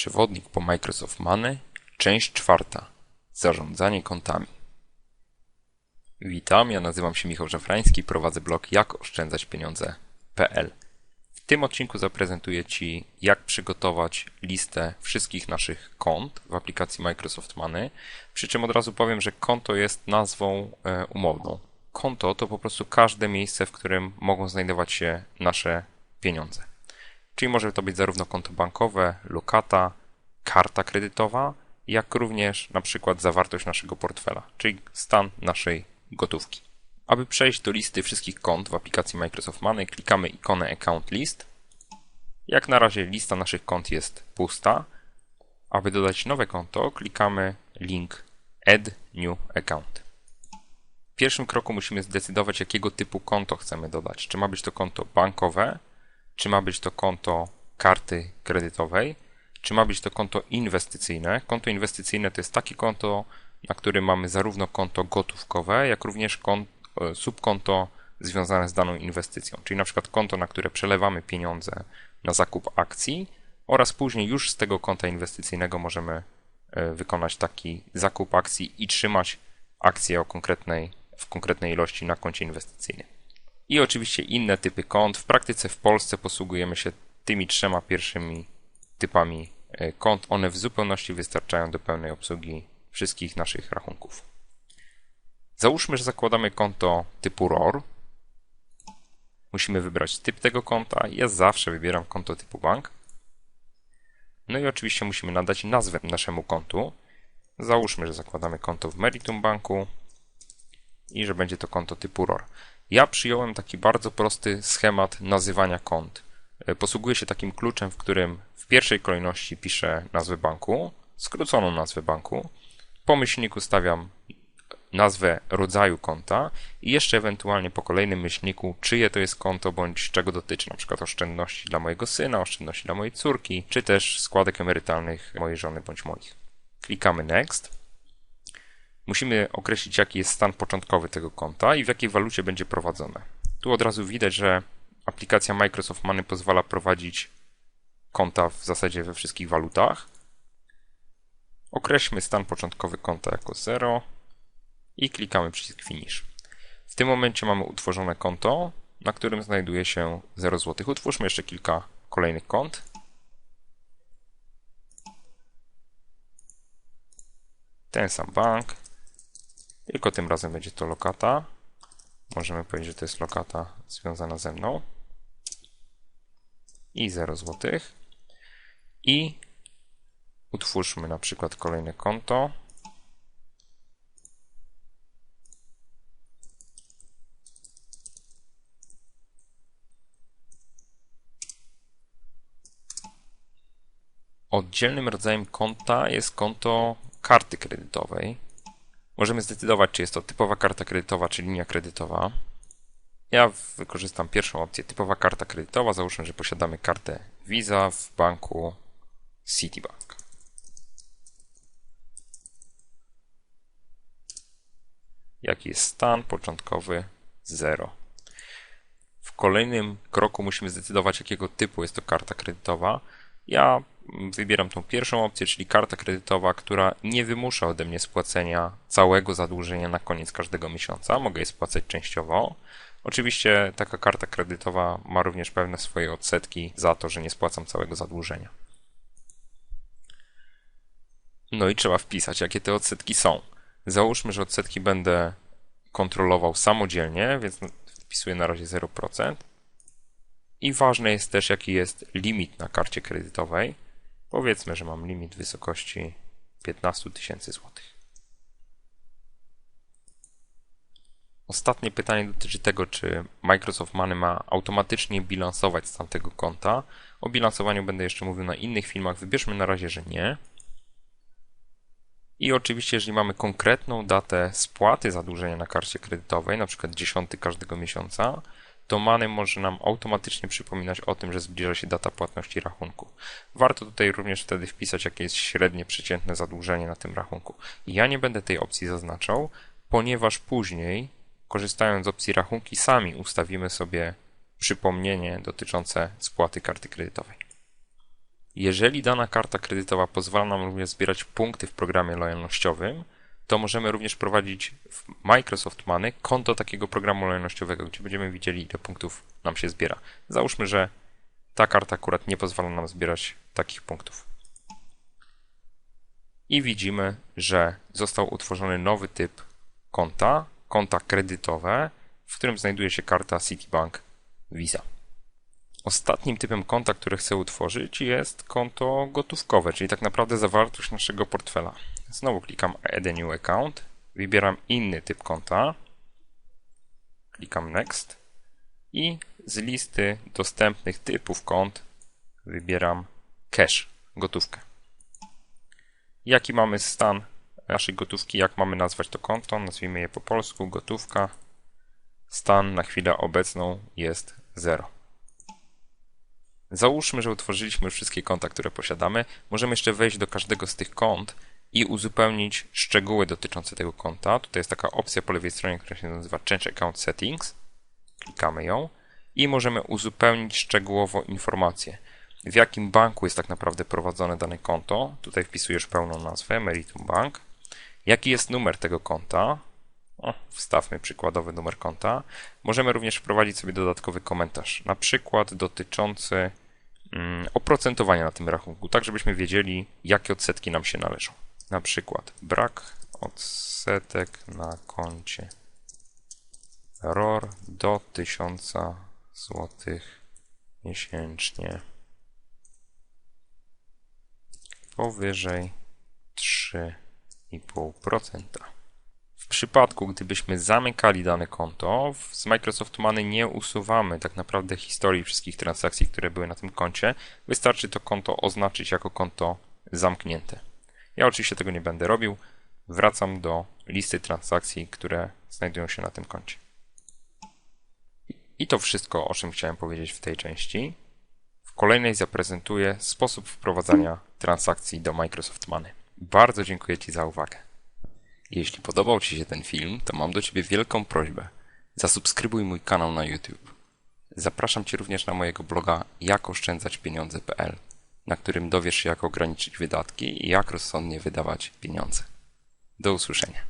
Przewodnik po Microsoft Money, część czwarta. Zarządzanie kontami. Witam, ja nazywam się Michał Żafrański, prowadzę blog jakoszczędzaćpieniądze.pl. W tym odcinku zaprezentuję Ci, jak przygotować listę wszystkich naszych kont w aplikacji Microsoft Money. Przy czym od razu powiem, że konto jest nazwą e, umowną. Konto to po prostu każde miejsce, w którym mogą znajdować się nasze pieniądze. Czyli może to być zarówno konto bankowe, lokata, karta kredytowa, jak również na przykład zawartość naszego portfela, czyli stan naszej gotówki. Aby przejść do listy wszystkich kont w aplikacji Microsoft Money, klikamy ikonę Account List. Jak na razie lista naszych kont jest pusta. Aby dodać nowe konto, klikamy link Add New Account. W pierwszym kroku musimy zdecydować, jakiego typu konto chcemy dodać. Czy ma być to konto bankowe, czy ma być to konto karty kredytowej, czy ma być to konto inwestycyjne. Konto inwestycyjne to jest takie konto, na którym mamy zarówno konto gotówkowe, jak również konto, e, subkonto związane z daną inwestycją, czyli na przykład konto, na które przelewamy pieniądze na zakup akcji oraz później już z tego konta inwestycyjnego możemy e, wykonać taki zakup akcji i trzymać akcje o konkretnej, w konkretnej ilości na koncie inwestycyjnym. I oczywiście inne typy kont. W praktyce w Polsce posługujemy się tymi trzema pierwszymi typami e, kont. One w zupełności wystarczają do pełnej obsługi wszystkich naszych rachunków. Załóżmy, że zakładamy konto typu ROR. Musimy wybrać typ tego konta. Ja zawsze wybieram konto typu bank. No i oczywiście musimy nadać nazwę naszemu kontu. Załóżmy, że zakładamy konto w Meritum Banku i że będzie to konto typu ROR. Ja przyjąłem taki bardzo prosty schemat nazywania kont. E, posługuję się takim kluczem, w którym w pierwszej kolejności piszę nazwę banku, skróconą nazwę banku. Po myślniku stawiam nazwę rodzaju konta i jeszcze ewentualnie po kolejnym myślniku, czyje to jest konto bądź czego dotyczy, na przykład oszczędności dla mojego syna, oszczędności dla mojej córki, czy też składek emerytalnych mojej żony bądź moich. Klikamy Next. Musimy określić, jaki jest stan początkowy tego konta i w jakiej walucie będzie prowadzone. Tu od razu widać, że aplikacja Microsoft Money pozwala prowadzić konta w zasadzie we wszystkich walutach. Określmy stan początkowy konta jako 0 i klikamy przycisk Finish. W tym momencie mamy utworzone konto, na którym znajduje się 0 zł. Utwórzmy jeszcze kilka kolejnych kont. Ten sam bank, tylko tym razem będzie to lokata. Możemy powiedzieć, że to jest lokata związana ze mną. I 0 zł. I utwórzmy na przykład kolejne konto. Oddzielnym rodzajem konta jest konto karty kredytowej. Możemy zdecydować, czy jest to typowa karta kredytowa, czy linia kredytowa. Ja wykorzystam pierwszą opcję, typowa karta kredytowa. Załóżmy, że posiadamy kartę Visa w banku Citibank. Jaki jest stan początkowy? 0. W kolejnym kroku musimy zdecydować, jakiego typu jest to karta kredytowa. Ja wybieram tą pierwszą opcję, czyli karta kredytowa, która nie wymusza ode mnie spłacenia całego zadłużenia na koniec każdego miesiąca. Mogę je spłacać częściowo. Oczywiście taka karta kredytowa ma również pewne swoje odsetki za to, że nie spłacam całego zadłużenia. No i trzeba wpisać, jakie te odsetki są. Załóżmy, że odsetki będę kontrolował samodzielnie, więc wpisuję na razie 0%. I ważne jest też, jaki jest limit na karcie kredytowej. Powiedzmy, że mam limit wysokości 15 tysięcy złotych. Ostatnie pytanie dotyczy tego, czy Microsoft Money ma automatycznie bilansować z tamtego konta. O bilansowaniu będę jeszcze mówił na innych filmach. Wybierzmy na razie, że nie. I oczywiście, jeżeli mamy konkretną datę spłaty zadłużenia na karcie kredytowej, na przykład 10 każdego miesiąca, to Money może nam automatycznie przypominać o tym, że zbliża się data płatności rachunku. Warto tutaj również wtedy wpisać, jakie jest średnie przeciętne zadłużenie na tym rachunku. Ja nie będę tej opcji zaznaczał, ponieważ później, korzystając z opcji rachunki, sami ustawimy sobie przypomnienie dotyczące spłaty karty kredytowej. Jeżeli dana karta kredytowa pozwala nam również zbierać punkty w programie lojalnościowym, to możemy również prowadzić w Microsoft Money konto takiego programu lojalnościowego, gdzie będziemy widzieli, ile punktów nam się zbiera. Załóżmy, że ta karta akurat nie pozwala nam zbierać takich punktów. I widzimy, że został utworzony nowy typ konta, konta kredytowe, w którym znajduje się karta Citibank Visa. Ostatnim typem konta, które chcę utworzyć jest konto gotówkowe, czyli tak naprawdę zawartość naszego portfela. Znowu klikam Add a New Account, wybieram inny typ konta, klikam Next i z listy dostępnych typów kont wybieram Cash, gotówkę. Jaki mamy stan naszej gotówki, jak mamy nazwać to konto? Nazwijmy je po polsku gotówka. Stan na chwilę obecną jest 0. Załóżmy, że utworzyliśmy wszystkie konta, które posiadamy. Możemy jeszcze wejść do każdego z tych kont i uzupełnić szczegóły dotyczące tego konta. Tutaj jest taka opcja po lewej stronie, która się nazywa Change Account Settings. Klikamy ją i możemy uzupełnić szczegółowo informacje. W jakim banku jest tak naprawdę prowadzone dane konto? Tutaj wpisujesz pełną nazwę, Meritum Bank. Jaki jest numer tego konta? O, wstawmy przykładowy numer konta. Możemy również wprowadzić sobie dodatkowy komentarz, na przykład dotyczący oprocentowania na tym rachunku, tak żebyśmy wiedzieli, jakie odsetki nam się należą. Na przykład brak odsetek na koncie ROR do 1000 zł miesięcznie powyżej 3,5% przypadku, gdybyśmy zamykali dane konto, z Microsoft Money nie usuwamy tak naprawdę historii wszystkich transakcji, które były na tym koncie. Wystarczy to konto oznaczyć jako konto zamknięte. Ja oczywiście tego nie będę robił. Wracam do listy transakcji, które znajdują się na tym koncie. I to wszystko, o czym chciałem powiedzieć w tej części. W kolejnej zaprezentuję sposób wprowadzania transakcji do Microsoft Money. Bardzo dziękuję Ci za uwagę. Jeśli podobał Ci się ten film, to mam do Ciebie wielką prośbę. Zasubskrybuj mój kanał na YouTube. Zapraszam Cię również na mojego bloga jakoszczędzaćpieniądze.pl, na którym dowiesz się jak ograniczyć wydatki i jak rozsądnie wydawać pieniądze. Do usłyszenia.